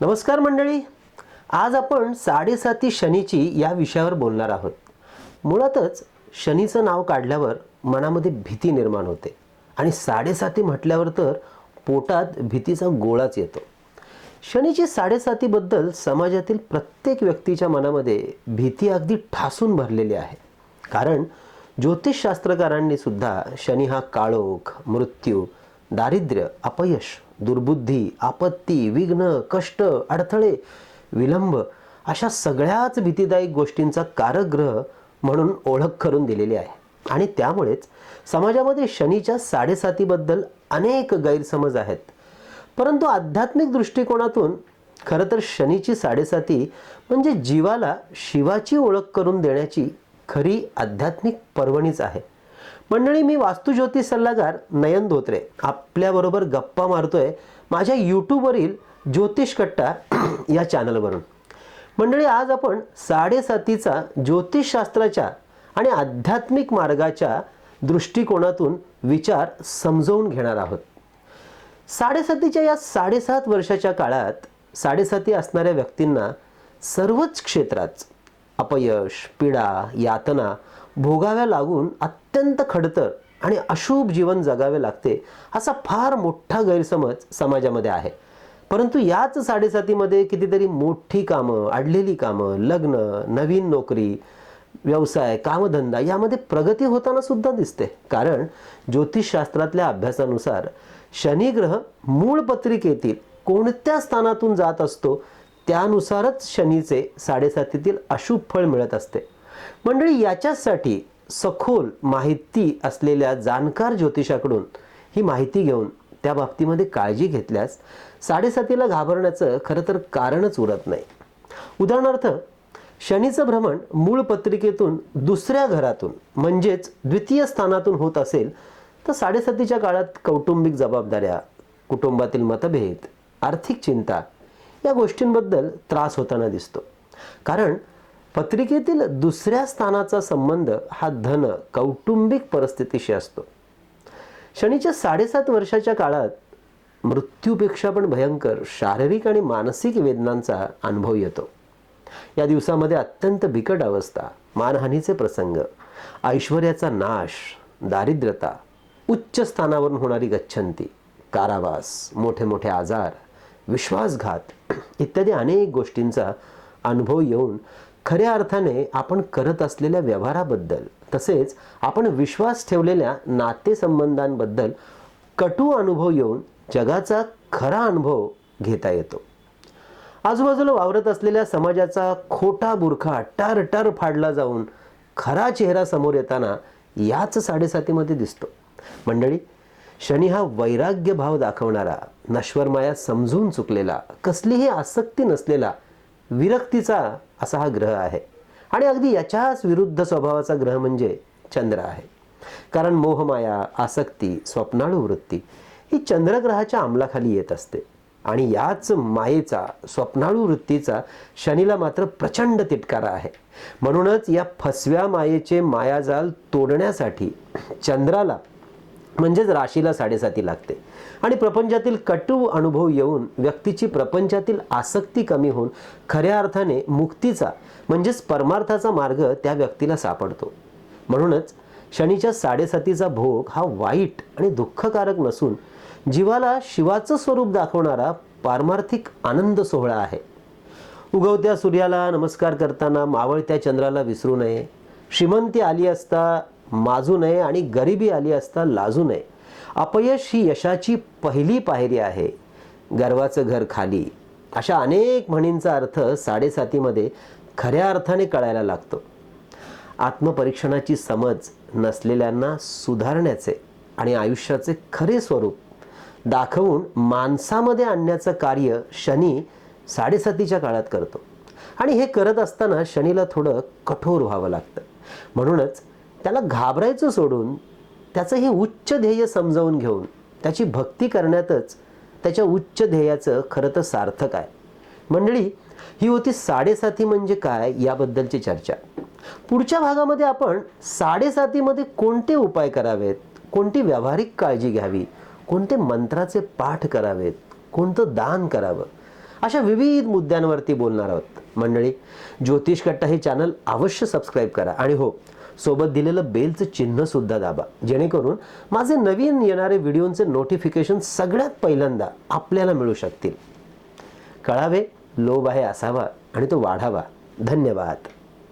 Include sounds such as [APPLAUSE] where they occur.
नमस्कार मंडळी. आज आपण साडेसाती शनीची या विषयावर बोलणार आहोत. मुळातच शनीचं नाव काढल्यावर मनामध्ये भीती निर्माण होते. आणि साडेसाती म्हटल्यावर तर पोटात भीतीचा गोळाच येतो. शनीची साडेसातीबद्दल समाजातील प्रत्येक व्यक्तीच्या मनामध्ये भीती अगदी ठासून भरलेली आहे. कारण ज्योतिषशास्त्रकारांनी सुद्धा शनी हा काळोख मृत्यू दारिद्र्य अपयश दुर्बुद्धी आपत्ती विघ्न कष्ट अडथळे विलंब अशा सगळ्याच भीतीदायक गोष्टींचा कारग्रह म्हणून ओळख करून दिलेली आहे. आणि त्यामुळेच समाजामध्ये शनीच्या साडेसातीबद्दल अनेक गैरसमज आहेत. परंतु आध्यात्मिक दृष्टिकोनातून खरं तर शनीची साडेसाती म्हणजे जीवाला शिवाची ओळख करून देण्याची खरी आध्यात्मिक पर्वणीच आहे. मंडळी मी वास्तुज्योतिष सल्लागार नयन धोत्रे. आपल्याबरोबर गप्पा मारतोय माझ्या यूट्यूबवरील ज्योतिष कट्टा [CLEARS THROAT] या चॅनलवरून मंडळी आज आपण साडेसातीचा ज्योतिषशास्त्राच्या आणि आध्यात्मिक मार्गाच्या दृष्टिकोनातून विचार समजवून घेणार आहोत. साडेसातीच्या या साडेसात वर्षाच्या काळात साडेसाती असणाऱ्या व्यक्तींना सर्वच क्षेत्रात अपयश पीडा यातना भोगाव्या लागून अत्यंत खडतर आणि अशुभ जीवन जगावे लागते असा फार मोठा गैरसमज समाजामध्ये आहे. परंतु याच साडेसातीमध्ये कितीतरी मोठी कामं अडलेली कामं लग्न नवीन नोकरी व्यवसाय कामधंदा यामध्ये प्रगती होताना सुद्धा दिसते. कारण ज्योतिषशास्त्रातल्या अभ्यासानुसार शनिग्रह मूळ पत्रिकेतील कोणत्या स्थानातून जात असतो त्यानुसारच शनीचे साडेसातीतील अशुभ फळ मिळत असते. मंडळी याच्यासाठी सखोल माहिती असलेल्या जाणकार ज्योतिषाकडून ही माहिती घेऊन त्या बाबतीमध्ये काळजी घेतल्यास साडेसातीला घाबरण्याचं खरं तर कारणच उरत नाही. उदाहरणार्थ शनीचं भ्रमण मूळ पत्रिकेतून दुसऱ्या घरातून म्हणजेच द्वितीय स्थानातून होत असेल तर साडेसातीच्या काळात कौटुंबिक जबाबदाऱ्या कुटुंबातील मतभेद आर्थिक चिंता या गोष्टींबद्दल त्रास होताना दिसतो. कारण पत्रिकेतील दुसऱ्या स्थानाचा संबंध हा धन कौटुंबिक परिस्थितीशी असतो. शनीच्या साडेसात वर्षाच्या काळात मृत्यूपेक्षा पण भयंकर शारीरिक आणि मानसिक वेदनांचा अनुभव येतो. या दिवसामध्ये अत्यंत बिकट अवस्था मानहानीचे प्रसंग ऐश्वर्याचा नाश दारिद्रता उच्च स्थानावरून होणारी गच्छंती कारावास मोठे मोठे आजार विश्वासघात इत्यादी अनेक गोष्टींचा अनुभव येऊन खऱ्या अर्थाने आपण करत असलेल्या व्यवहाराबद्दल तसेच आपण विश्वास ठेवलेल्या नातेसंबंधांबद्दल कटू अनुभव येऊन जगाचा खरा अनुभव घेता येतो. आजूबाजूला वावरत असलेल्या समाजाचा खोटा बुरखा टर टर फाडला जाऊन खरा चेहरा समोर येताना याच साडेसातीमध्ये दिसतो. मंडळी शनी हा वैराग्य भाव दाखवणारा नश्वरमाया समजून चुकलेला कसलीही आसक्ती नसलेला विरक्तीचा असा हा ग्रह आहे. आणि अगदी याच्याच विरुद्ध स्वभावाचा ग्रह म्हणजे चंद्र आहे. कारण मोहमाया आसक्ती स्वप्नाळू वृत्ती ही चंद्रग्रहाच्या अंमलाखाली येत असते. आणि याच मायेचा स्वप्नाळू वृत्तीचा शनीला मात्र प्रचंड तिटकारा आहे. म्हणूनच या फसव्या मायेचे मायाजाल तोडण्यासाठी चंद्राला म्हणजेच राशीला साडेसाती लागते. आणि प्रपंचातील कटू अनुभव येऊन व्यक्तीची प्रपंचातील आसक्ती कमी होऊन खऱ्या अर्थाने मुक्तीचा म्हणजेच परमार्थाचा मार्ग त्या व्यक्तीला सापडतो. म्हणूनच शनीच्या साडेसातीचा भोग हा वाईट आणि दुःखकारक नसून जीवाला शिवाचं स्वरूप दाखवणारा पारमार्थिक आनंद सोहळा आहे. उगवत्या सूर्याला नमस्कार करताना मावळत्या चंद्राला विसरू नये. श्रीमंती आली असता माजू नये आणि गरिबी आली असता लाजू नये. अपयश ही यशाची पहिली पायरी आहे. गर्वाचं घर खाली. अशा अनेक म्हणींचा अर्थ साडेसातीमध्ये खऱ्या अर्थाने कळायला लागतो. आत्मपरीक्षणाची समज नसलेल्यांना सुधारण्याचे आणि आयुष्याचे खरे स्वरूप दाखवून माणसामध्ये आणण्याचं कार्य शनी साडेसातीच्या काळात करतो. आणि हे करत असताना शनीला थोडं कठोर व्हावं लागतं. म्हणूनच त्याला घाबरायचं सोडून त्याचं हे उच्च ध्येय समजावून घेऊन त्याची भक्ती करण्यातच त्याच्या उच्च ध्येयाचं खरं तर सार्थक आहे. मंडळी ही होती साडेसाती म्हणजे काय याबद्दलची चर्चा. पुढच्या भागामध्ये आपण साडेसातीमध्ये कोणते उपाय करावेत? कोणती व्यावहारिक काळजी घ्यावी? कोणते मंत्राचे पाठ करावेत? कोणतं दान करावं? अशा विविध मुद्द्यांवरती बोलणार आहोत. मंडळी ज्योतिष कट्टा हे चॅनल अवश्य सबस्क्राईब करा. आणि हो सोबत दिलेलं बेलचं चिन्ह सुद्धा दाबा. जेणेकरून माझे नवीन येणारे व्हिडिओंचे नोटिफिकेशन सगळ्यात पहिल्यांदा आपल्याला मिळू शकतील. कळावे लोभ आहे असावा आणि तो वाढावा. धन्यवाद.